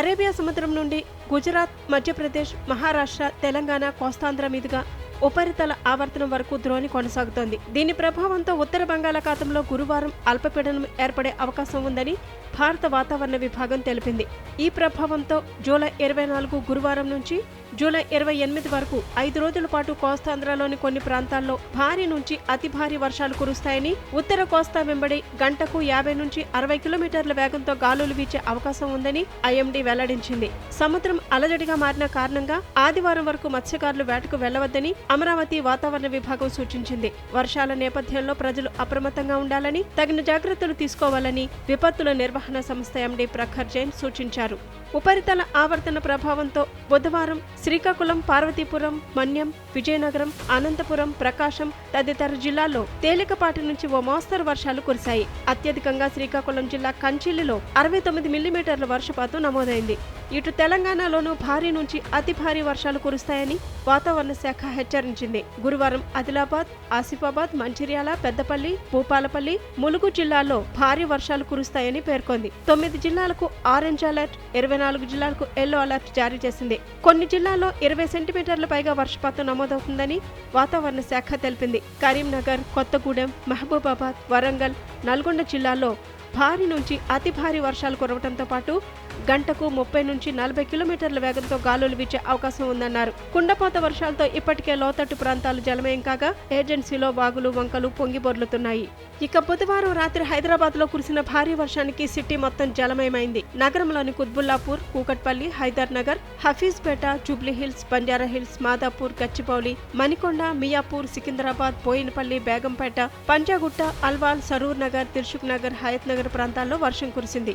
Arabia సముద్రం నుండి గుజరాత్ మధ్యప్రదేశ్ మహారాష్ట్ర తెలంగాణ కోస్తాంధ్ర మీదుగా ఉపరితల ఆవర్తనం వరకు ద్రోణి కొనసాగుతోంది. దీని ప్రభావంతో ఉత్తర బంగాళాఖాతంలో గురువారం అల్పపీడనం ఏర్పడే అవకాశం ఉందని భారత వాతావరణ విభాగం తెలిపింది. ఈ ప్రభావంతో జూలై ఇరవై నాలుగు గురువారం నుంచి జూలై ఇరవై ఎనిమిది వరకు ఐదు రోజుల పాటు కోస్తాంధ్రలోని కొన్ని ప్రాంతాల్లో భారీ నుంచి అతి భారీ వర్షాలు కురుస్తాయని ఉత్తర కోస్తా వెంబడి గంటకు యాభై నుంచి అరవై కిలోమీటర్ల వేగంతో గాలులు వీచే అవకాశం ఉందని ఐఎండీ వెల్లడించింది. సముద్రం అలజడిగా మారిన కారణంగా ఆదివారం వరకు మత్స్యకారులు వేటకు వెళ్ళవద్దని అమరావతి వాతావరణ విభాగం సూచించింది. వర్షాల నేపథ్యంలో ప్రజలు అప్రమత్తంగా ఉండాలని తగిన జాగ్రత్తలు తీసుకోవాలని విపత్తుల నిర్వహణ సంస్థ ఎండీ ప్రఖర్ జైన్ సూచించారు. ఉపరితల ఆవర్తన ప్రభావంతో బుధవారం శ్రీకాకుళం పార్వతీపురం మన్యం విజయనగరం అనంతపురం ప్రకాశం తదితర జిల్లాల్లో తేలికపాటి నుంచి ఓ మోస్తరు వర్షాలు కురిశాయి. అత్యధికంగా శ్రీకాకుళం జిల్లా కంచిలిలో అరవై తొమ్మిది మిల్లీమీటర్ల వర్షపాతం నమోదైంది. ఇటు తెలంగాణలోనూ భారీ నుంచి అతి భారీ వర్షాలు కురుస్తాయని వాతావరణ శాఖ హెచ్చరించింది గురువారం ఆదిలాబాద్ ఆసిఫాబాద్ మంచిర్యాల పెద్దపల్లి భూపాలపల్లి ములుగు జిల్లాల్లో భారీ వర్షాలు కురుస్తాయని పేర్కొంది. తొమ్మిది జిల్లాలకు ఆరెంజ్ అలర్ట్ ఇరవై నాలుగు జిల్లాలకు ఎల్లో అలర్ట్ జారీ చేసింది. కొన్ని జిల్లాల్లో ఇరవై సెంటీమీటర్ల పైగా వర్షపాతం నమోదవుతుందని వాతావరణ శాఖ తెలిపింది. కరీంనగర్ కొత్తగూడెం మహబూబాబాద్ వరంగల్ నల్గొండ జిల్లాల్లో భారీ నుంచి అతి భారీ వర్షాలు కురవడంతో పాటు గంటకు ముప్పై నుంచి నలభై కిలోమీటర్ల వేగంతో గాలులు వీచే అవకాశం ఉందన్నారు. కుండపోత వర్షాలతో ఇప్పటికే లోతట్టు ప్రాంతాలు జలమయం కాగా ఏజెన్సీలో వాగులు వంకలు పొంగిబొర్లుతున్నాయి. ఇక బుధవారం రాత్రి హైదరాబాద్లో కురిసిన భారీ వర్షానికి సిటీ మొత్తం జలమయమైంది. నగరంలోని కుత్బుల్లాపూర్ కూకట్పల్లి హైదర్ నగర్ హఫీజ్పేట జూబ్లీ హిల్స్ బంజారా హిల్స్ మాదాపూర్ గచ్చిబౌలి మణికొండ మియాపూర్ సికింద్రాబాద్ బోయినపల్లి బేగంపేట పంజాగుట్ట అల్వాల్ సరూర్ నగర్ దిల్సుఖ్ నగర్ హయత్ నగర ప్రాంతాల్లో వర్షం కురిసింది.